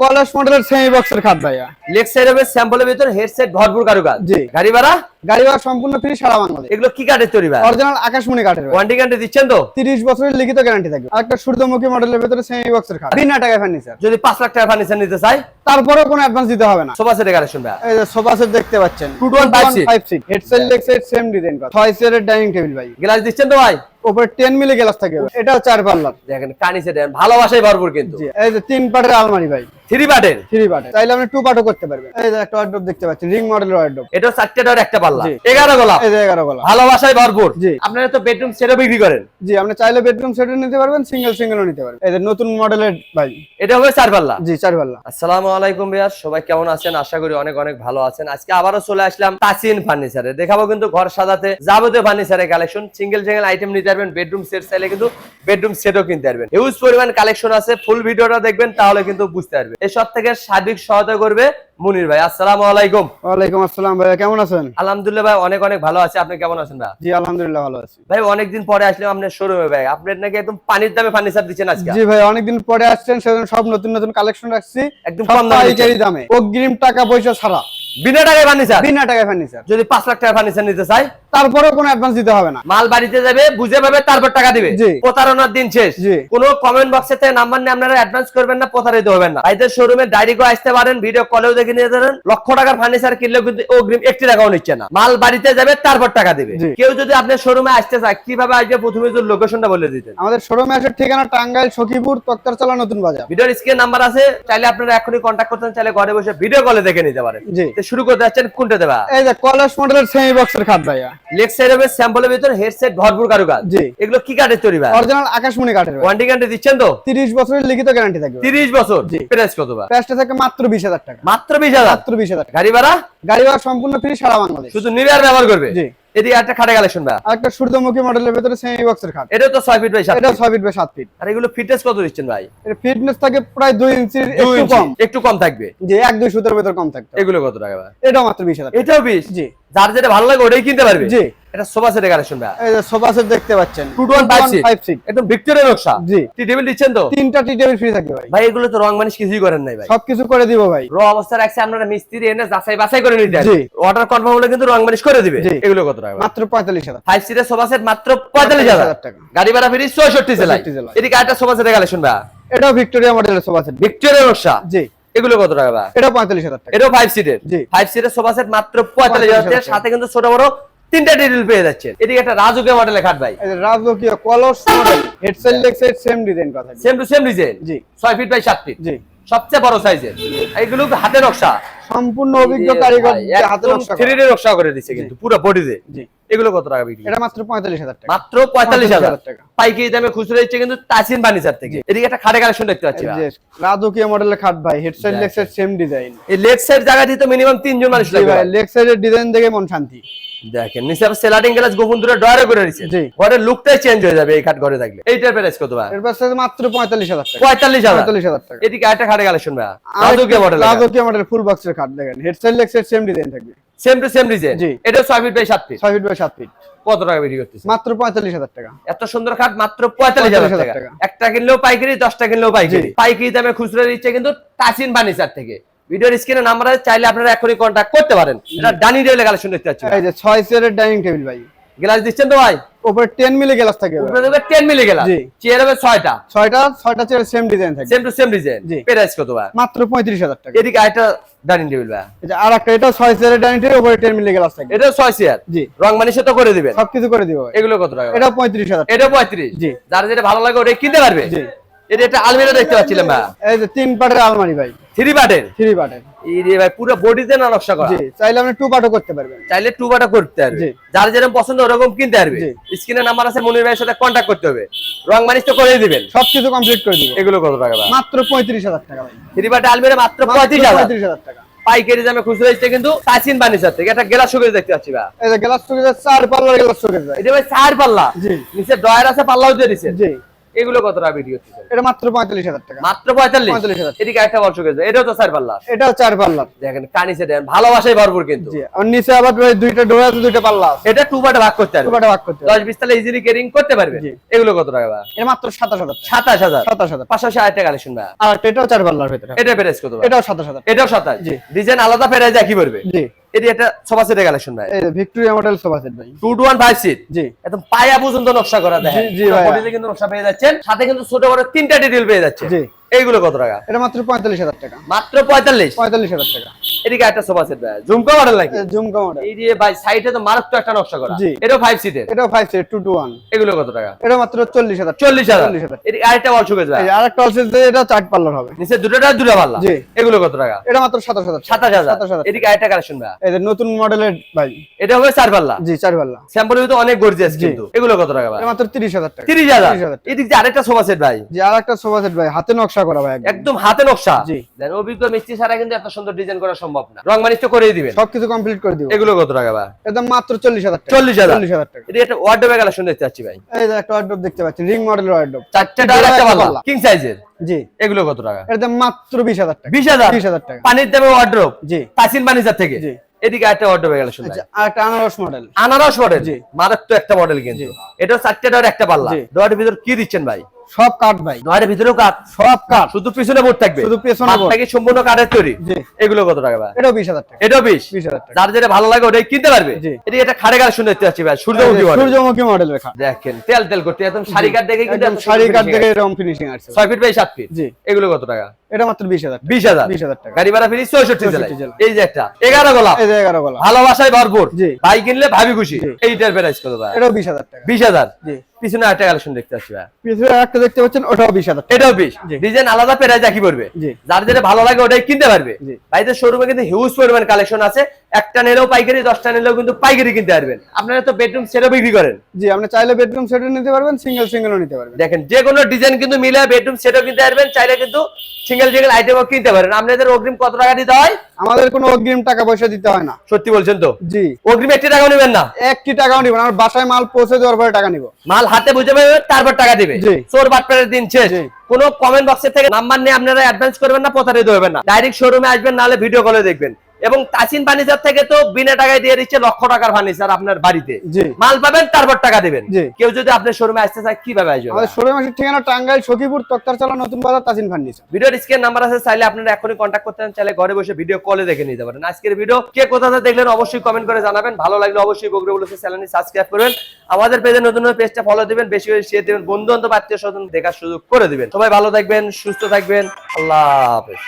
Callous মডেলের semi বক্সের খাট ভাইয়া লেগ সাইড হবে স্যাম্পলের ভিতর হেডসেট ভরপুর কারুকাজ জি। গাড়ি ভাড়া গাড়ি ভাড়া সম্পূর্ণ ফ্রি সারা বাংলাদেশ। এগুলো কি কাঠের তৈরি ভাই? অরিজিনাল আকাশমণি কাঠের ওয়ারেন্টি গ্যারান্টি দিচ্ছেন তো? তিরিশ বছরের লিখিত গ্যারান্টি থাকবে। আর একটা সূর্যমুখী মডেলের ভিতরে সেমি বক্সের খাট বিনা টাকায় ফার্নিচার যদি পাঁচ লাখ টাকা ফার্নিচার নিতে চাই? তারপরেও কোনো অ্যাডভান্স দিতে হবে না। সোফা সেটের কালেকশন ভাই। এই যে সোফা সেট দেখতে পাচ্ছেন। Two to one five seat। Five seat head set leg set same design করা ছয় সিটের ডাইনিং টেবিল ভাই। গ্লাস দিচ্ছেন তো ভাই? উপরে টেন মিলি গ্লাস থাকে এটা চার পাল্লার। দেখেন কানি সেট ভালোবাসাই ভরপুর কিন্তু। এই যে তিন পাটের আলমারি ভাই। থ্রি বাটের থ্রি পাটের। চাইলে আপনি টু পাটও করতে পারবেন। এই যে একটা ওয়ার্ডরোব দেখতে পাচ্ছেন। রিং মডেলের ওয়ার্ডরোব এটা চারটে ডোর একটা পাল্লা। জি। এগারো গোলাপ এই যে এগারো গলা। ভালোবাসাই ভরপুর। আপনারা তো বেডরুম সেটও বিক্রি করেন। জি আপনি চাইলে বেডরুম সেটও নিতে পারবেন সিঙ্গেল সিঙ্গেলও নিতে পারবেন। এই যে নতুন মডেলের ভাই। এটা হবে চার পাল্লা। জি চার পাল্লা। আসসালামু আলাইকুম ভাইয়া সবাই কেমন আছেন? আশা করি অনেক অনেক ভালো আছেন। আজকে আবারও চলে আসলাম তাসিন ফার্নিচারে। দেখাবো কিন্তু ঘর সাজাতে যাবতীয় ফার্নিচারের কালেকশন সিঙ্গেল সিঙ্গেল আইটেম নিতে পারবেন বেডরুম সেট চাইলে কিন্তু বেডরুম সেটও কিনতে পারবেন। হিউজ পরিমাণ কালেকশন আছে ফুল ভিডিওটা দেখবেন তাহলে কিন্তু বুঝতে পারবেন। এসব থেকে সার্বিক সহায়তা করবে মুনির ভাই আসসালামু আলাইকুম। ওয়ালাইকুম আসসালাম ভাই কেমন আছেন? আলহামদুলিল্লাহ ভাই অনেক অনেক ভালো আছি। আপনি কেমন আছেন ভাই? জি আলহামদুলিল্লাহ ভালো আছি। ভাই অনেকদিন পরে আসলাম আপনার শোরুমে ভাই। আপনার নাকি একদম পানির দামে ফার্নিচার দিচ্ছেন আজকে। জি ভাই অনেকদিন পরে আসছেন সেজন্য সব নতুন নতুন কালেকশন রাখছি। একদম কম দামে দামে। অগ্রিম টাকা পয়সা ছাড়া। বিনা টাকায় ফার্নিচার বিনা টাকায় ফার্নিচার যদি পাঁচ লাখ টাকা ফার্নিচার নিতে চাই তারপরেও কোনো অ্যাডভান্স দিতে হবে না। মাল বাড়িতে যাবে বুঝে পাবে তারপর টাকা দিবে। প্রতারণার দিন শেষ। কোন কমেন্ট বক্সে নাম্বার নিয়ে আপনারা অ্যাডভান্স করবেন না প্রতারিত হবেন না। ভাইদের শোরুমে আসতে পারেন ভিডিও কলেও দেখে নিয়ে যাবেন। লক্ষ টাকার ফার্নিচার কিনলেও কিন্তু অগ্রিম একটি টাকাও নিচ্ছে না। মাল বাড়িতে যাবে তারপর টাকা দিবে। কেউ যদি আপনার শোরুমে আসতে চায় কীভাবে আসবে? প্রথমে যদি লোকেশনটা বলে দিতেন। আমাদের শোরুমে আসার ঠিকানা টাঙ্গাইল সখীপুর তক্তারচালা নতুন বাজার। ভিডিওর স্ক্রিন নাম্বার আছে চাইলে আপনারা এখনই কন্ট্যাক্ট করতেন চাইলে ঘরে বসে ভিডিও কলে দেখে নিতে পারেন। শুরু করতে যাচ্ছেন কোনটা দেবা? এই যে কলস মডেলের সেমি বক্সের খাট ভাইয়া। লেগ সাইড হবে স্যাম্পলের ভিতর হেডসেট ভরপুর কারুকাজ। জি। এগুলো কি কাঠের তৈরি ভাই? অরিজিনাল আকাশমণি কাঠের ওয়ারেন্টি গ্যারান্টি দিচ্ছেন তো? তিরিশ বছরের লিখিত গ্যারান্টি থাকবে তিরিশ বছর? জি। প্রাইস কত ভাই? প্রাইসটা থাকে মাত্র বিশ হাজার টাকা। মাত্র বিশ হাজার? মাত্র বিশ হাজার টাকা। গাড়ি ভাড়া? গাড়ি ভাড়া সম্পূর্ণ ফ্রি সারা বাংলাদেশ। শুধু নির্ভর ব্যবহার করবে? জি। এদিকে একটা খাটে কালেকশন ভাই। একটা সূর্যমুখী মডেলের ভিতরে সেমি বক্সের খাট। এটা তো ফিট বাই এটা। ফিট বাই সাত ফিট আর এগুলো ফিটনেস কত দিচ্ছেন ভাই? এর ফিটনেস থাকে প্রায় দুই ইঞ্চি একটু কম। একটু কম থাকবে? যে এক দুই সুতোর ভেতর কম থাকবে এগুলো কত টাকা ভাই? এটাও মাত্র। এটাও জি। যার যেটা ভালো লাগে ওটাই কিনতে পারবে? জি। এটা সোফা সেটের কালেকশন ভাই। এই যে সোফা সেট দেখতে পাচ্ছেন। সিট একদম ভিক্টোরিয়া নকশা। জি। টি টেবিল দিচ্ছেন তো? তিনটা টি টেবিল ফ্রি থাকবে ভাই। ভাই এগুলো তো রং মানিস কিছুই করেন নাই ভাই। সবকিছু করে দিব ভাই। র অবস্থা রাখছে আপনারা মিস্ত্রি এনে যাচাই বাছাই করে নিতে জি। অর্ডার কনফার্ম হলে কিন্তু রং মানিশ করে দিবে। এগুলো কত টাকা মাত্র পঁয়তাল্লিশ হাজার। ফাইভ সিটের সোফা সেট মাত্র 45,000 টাকা। গাড়ি ভাড়া ফিরি চৌষট্টি জেলায় এদিকে একটা সোফা সেটের কালেকশন ভাই। এটাও ভিক্টোরিয়া মডেলের সোফা সেট। ভিক্টোরিয়া নকশা। জি। এগুলো কত টাকা এটাও পঁয়তাল্লিশ হাজার টাকা। এটাও ফাইভ সিটের জি। ফাইভ সিটের সোফা সেট মাত্র পঁয়তাল্লিশ হাজার। সাথে কিন্তু ছোট বড় তিনটা ডিটেল পেয়ে যাচ্ছেন। এদিকে একটা রাজুকে মডেলের খাট ভাই। রাজকীয় কলস model head set leg set same design কথা। সেম টু সেম ডিজাইন জি। ছয় ফিট বাই সাত ফিট জি। সবচেয়ে বড় সাইজের এগুলো হাতে নকশা? সম্পূর্ণ অভিজ্ঞ কারিগর হাতে নকশা করা। থ্রি নকশা করে দিচ্ছে কিন্তু পুরো বডিতে জি। এগুলো কত টাকা বিক্রি? এটা মাত্র পঁয়তাল্লিশ হাজার টাকা। মাত্র পঁয়তাল্লিশ 45,000 টাকা। পাইকারি দামে খুচরো দিচ্ছে কিন্তু তাসিন ফার্নিচার থেকে। এদিকে একটা খাটে কালেকশন দেখতে পাচ্ছি রাজকীয় মডেলের খাট ভাই head set leg set same design এই লেগ সাইড জায়গা দিয়ে তো মিনিমাম তিনজন মানুষ লাগবে ভাই। লেগ সাইডের ডিজাইন দেখে মন শান্তি। দেখেন নিচে আবার সেলাটিং গ্লাস গোপন দূরে ডয়ারে করে দিচ্ছে। ঘরের লুকটাই চেঞ্জ হয়ে যাবে এই খাট ঘরে থাকলে। এইটার প্রাইস কত ভাই? এর পাশে মাত্র পঁয়তাল্লিশ হাজার টাকা। পঁয়তাল্লিশ হাজার। পঁয়তাল্লিশ হাজার টাকা। এদিকে একটা খাটে কালেকশন ভাই। রাজকীয় মডেল রাজকীয় মডেল ফুল বক্সের খাট দেখেন। লেগ সেট সেম ডিজাইন থাকবে। Same to same design. এটা ছয় ফিট বাই সাত ফিট ছয় ফিট বাই সাত ফিট কত টাকা বিক্রি করতেছে? মাত্র পঁয়তাল্লিশ হাজার টাকা। এত সুন্দর খাট মাত্র পঁয়তাল্লিশ হাজার 45,000 টাকা। একটা কিনলেও পাইকারি দশটা কিনলেও পাইকারি। পাইকারি দামে খুচরো দিচ্ছে কিন্তু তাসিন ফার্নিচার থেকে। ভিডিওর স্ক্রিনে নাম্বার আছে চাইলে আপনারা এখনই কন্ট্যাক্ট করতে পারেন। এটা ডানি টেবিল কালেকশন দেখতে পাচ্ছি এই যে ছয় চেয়ারের ডাইনিং টেবিল ভাই। গ্লাস দিচ্ছেন তো ভাই? উপরে টেন মিলি গ্লাস থাকে উপরে দেবে টেন মিলি গ্লাস। জি। চেয়ার হবে ছয়টা। ছয়টা ছয়টা চেয়ার সেম ডিজাইন থাকে। সেম টু সেম ডিজাইন জি। প্রাইস কত ভাই? মাত্র পঁয়ত্রিশ হাজার টাকা। এদিকে আরেকটা ডাইনিং টেবিল ভাই। এই যে আর একটা এটা ছয় চেয়ারের ডাইনিং টেবিল উপরে টেন মিলি গ্লাস থাকে। এটা ছয় চেয়ার জি। রং মানিসে তো করে দিবেন। সবকিছু করে দিব। এগুলো কত টাকা? এটা পঁয়ত্রিশ হাজার টাকা। এটা পঁয়ত্রিশ। জি। যার যেটা ভালো লাগে ওটাই কিনতে পারবে? জি। এটা একটা আলমিরা দেখতে পাচ্ছিলাম ভাই। এই যে তিন পাটের আলমারি ভাই। থ্রি বাটের থ্রি পাটের। এই ভাই পুরো বডিতে না নকশা করা? চাইলে আপনি টু পাটও করতে পারবেন। চাইলে টু বাটা করতে পারবে। যার যেরকম পছন্দ ওরকম কিনতে পারবে। জি। নাম্বার আছে মনির ভাইয়ের সাথে কন্ট্যাক্ট করতে হবে। রং মানিস তো করে দিবেন। সবকিছু কমপ্লিট করে দিব। এগুলো কত টাকা ভাই? মাত্র টাকা ভাই। থ্রি আলমিরা মাত্র পাইকারি দামে খুচরো দিচ্ছে কিন্তু প্রাচীন বানিসার থেকে। একটা গেলাস দেখতে পাচ্ছি ভাই। এই গ্লাস শোকেজ চার পাল্লার গ্লাস শোকেজ এটা ভাই চার পাল্লা। জি। নিচে ডয়ার আছে পাল্লাও দিয়ে দিচ্ছে জি। এগুলো কত টাকা করতেছেন এটা মাত্র পঁয়তাল্লিশ হাজার টাকা। মাত্র পঁয়তাল্লিশ? 45,000 এদিকে একটা বর্ষ গেছে এটাও তো চার পাল্লা এটাও চার পাল্লার। দেখেন কানিসে দেন। ভালোবাসাই ভরপুর কিন্তু। জি আর নিচে আবার দুইটা ডোর আছে দুইটা পাল্লা এটা টু পার্টে ভাগ করতে পারবে। দুপাটা ভাগ করতে হবে। দশ বিশ তালে ইজিলি কেরিং করতে পারবে। এগুলো কত টাকা ভাই? এটা মাত্র সাতাশ হাজার টাকা। সাতাশ হাজার? সাতাশ হাজার। পাঁচশো আরেকটা কালেকশন ভাই। আর এটাও চার পাল্লার ভেতরে। এটা প্রাইস কত এটাও সাতাশ হাজার। এটাও সাতাশ। জি। ডিজাইন আলাদা প্রাইস একই পড়বে। জি। এটি একটা সোফা সেটের কালেকশন ভাই। ভিক্টোরিয়া মডেল সোফা সেট ভাই two two one five seat জি। একদম পায়া পর্যন্ত নকশা করা দেখেন। জি। বডিতে কিন্তু নকশা পেয়ে যাচ্ছেন। সাথে কিন্তু ছোট বড় তিনটা ডিটেল পেয়ে যাচ্ছে জি। এইগুলো কত টাকা? এটা মাত্র পঁয়তাল্লিশ হাজার টাকা। মাত্র পঁয়তাল্লিশ? পঁয়তাল্লিশ হাজার টাকা। এদিকে একটা সোফা সেট ভাই? ঝুমকা মডেল নাকি? এই ঝুমকা মডেল এই যে ভাই সাইডে তো মারাত্মক একটা নকশা করা। জি। এটাও ফাইভ সিটের এটাও ফাইভ সিট টু এগুলো কত টাকা? এটা মাত্র চল্লিশ হাজার। চল্লিশ হাজার। চল্লিশ হাজার। এদিকে আরেকটা ভাই। যে আরেকটা যে এটা চার পাল্লার হবে। নিচে দুটোটা দুটো পাল্লা? জি। এগুলো কত টাকা? এটা মাত্র সাতাশ হাজার। টাকা। সাতাশ হাজার। সাতাশ হাজার। এদিকে আরেকটা কালেকশন ভাই? এই যে নতুন মডেলের ভাই। এটা হবে চার পাল্লা? জি চার পাল্লা। স্যাম্পল অনেক গর্জিয়াস কিন্তু। এগুলো কত টাকা ভাই? এটা মাত্র তিরিশ হাজার টাকা। তিরিশ হাজার। 30,000 এদিক আরেকটা সোফা সেট ভাই। জি আর একটা সোফা সেট ভাই। হাতে নকশা করা ভাই একদম। হাতে নকশা। জি। অভিজ্ঞ মিস্ত্রি ছাড়া কিন্তু এত সুন্দর ডিজাইন করা সম্ভব না। রং মানিশ তো করেই দিবেন। সবকিছু কমপ্লিট করে দিব। এগুলো কত টাকা ভাই? একদম মাত্র চল্লিশ হাজার টাকা। চল্লিশ হাজার। চল্লিশ হাজার টাকা। এটি একটা ওয়ার্ডরোবে কালেকশন দেখতে চাচ্ছি ভাই। এই যে একটা ওয়ার্ডরোব দেখতে পাচ্ছি রিং মডেলের ওয়ার্ডরোব চারটে টাকা একটা পাল্লা। কিং সাইজের জি। এগুলো কত টাকা? দাম মাত্র বিশ হাজার টাকা। বিশ হাজার? বিশ হাজার টাকা। পানির দামে ওয়ার্ডরোব জি। তাসিন বানিজার থেকে? জি। এদিকে একটা কালেকশন আচ্ছা আর একটা আনারস মডেল আনারস মডেল জি। মারাত্মক একটা মডেল কিন্তু। এটা চারটে ডোর একটা পাল্লা। ডোয়ারের ভিতর কি দিচ্ছেন ভাই? সব কাঠ ভাই। ডোয়ারের ভিতরেও কাঠ? সব কাঠ। শুধু পিছনে বোর্ড থাকবে? শুধু পেছনে board। থেকে সম্পূর্ণ কাঠের তৈরি? জি। এগুলো কত টাকা ভাই? এটাও বিশ হাজার টাকা। এটাও বিশ? বিশ হাজার টাকা। যার যেটা ভালো লাগে ওটাই কিনতে পারবে? জি। এটি একটা খাড়ে কালেকশন দেখতে পাচ্ছি ভাই সূর্যমুখী model। সূর্যমুখী মডেল রেখা দেখেন তেল তেল করতে একদম শাড়ি কাঠ দেখে কিন্তু একদম শাড়ি কাঠ finishing থেকে এরকম ফিনিশিং আছে। ছয় ফিট বাই সাত ফিট জি। এগুলো কত টাকা? এটা মাত্র বিশ হাজার টাকা। বিশ হাজার। বিশ হাজার টাকা। গাড়ি ভাড়া ফিরি চৌষট্টি 64 জেলায়। জেলা। এই যে একটা এগারো গোলাপ এই যে এগারো গলা। ভালোবাসায় ভরপুর। জি। ভাই কিনলে ভাবি খুশি। এইটার প্রাইস কত ভাই? এটাও বিশ হাজার টাকা। বিশ হাজার। জি। পিছনে একটা কালেকশন দেখতে পাচ্ছি ভাই। পিছনে একটা দেখতে পাচ্ছেন ওটাও বিশ হাজার টাকা। এটাও বিশ। জি। ডিজাইন আলাদা প্রাইস একই পড়বে জি। যার যেটা ভালো লাগে ওটাই কিনতে পারবে। ভাইদের শোরুমে কিন্তু হিউজ পরিমাণ কালেকশন আছে। একটা নিলেও পাইকারি দশটা নিলেও কিন্তু পাইকারি কিনতে পারবেন। আপনারা তো বেডরুম সেটও বিক্রি করেন। জি আপনি চাইলে বেডরুম সেটও নিতে পারবেন সিঙ্গেল সিঙ্গেলও নিতে পারবেন। দেখেন যে কোনো ডিজাইন কিন্তু মিলে বেডরুম সেটও কিনতে পারবেন চাইলে কিন্তু সিঙ্গেল সিঙ্গেল আইটেমও কিনতে পারেন। আপনাদের অগ্রিম কত টাকা দিতে হয়? আমাদের কোনো অগ্রিম টাকা পয়সা দিতে হয় না। সত্যি বলছেন তো? জি। অগ্রিম একটি টাকাও নেবেন না? একটি টাকাও নিব না আমার বাসায় মাল পৌঁছে দেওয়ার পরে টাকা নিব। মাল হাতে বুঝে পাবে তারপর টাকা দিবে। জি। চোর বাটপাড়ের দিন শেষ। কোন কমেন্ট বক্সের থেকে নাম্বার নিয়ে আপনারা অ্যাডভান্স করবেন না প্রতারিত হবেন না। ডাইরেক্ট শোরুমে আসবেন নাহলে ভিডিও কলে দেখবেন। এবং তাসিন ফার্নিচার থেকে তো বিনা টাকায় দিয়ে দিচ্ছে লক্ষ টাকার ফার্নিচার আপনার বাড়িতে। মাল পাবেন তারপর টাকা দিবেন। কেউ যদি আপনার শোরুমে আসতে চায় কীভাবে আসবে আমাদের শোরুম আছে ঠিকানা টাঙ্গাইল সখীপুর তক্তারচালা নতুন বাজার তাসিন ফার্নিচার। ভিডিওর স্ক্রিন নাম্বার আছে চাইলে আপনারা এখনই কন্ট্যাক্ট করতে চাইলে ঘরে বসে ভিডিও কলে দেখে নিতে পারেন। আজকের ভিডিও কে কোথা থেকে দেখলেন অবশ্যই কমেন্ট করে জানাবেন। ভালো লাগলে অবশ্যই বগরে বলেছে চ্যানেলটি সাবস্ক্রাইব করবেন। আমাদের পেজে নতুন নতুন পেজটা ফলো দিবেন বেশি বেশি শেয়ার দিবেন বন্ধু বান্ধব আত্মীয় স্বজন দেখার সুযোগ করে দিবেন। সবাই ভালো থাকবেন সুস্থ থাকবেন। আল্লাহ হাফেজ।